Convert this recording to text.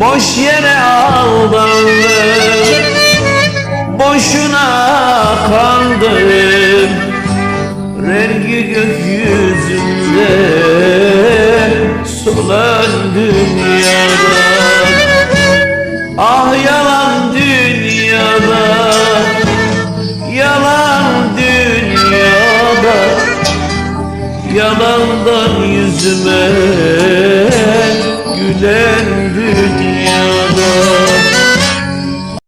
Boş yere aldandım. Boşuna kandım. Rengi gökyüzünde Solan dünyada. Ah yalan dünyada. Yalan dünyada. Yalandan yüzüme Gülen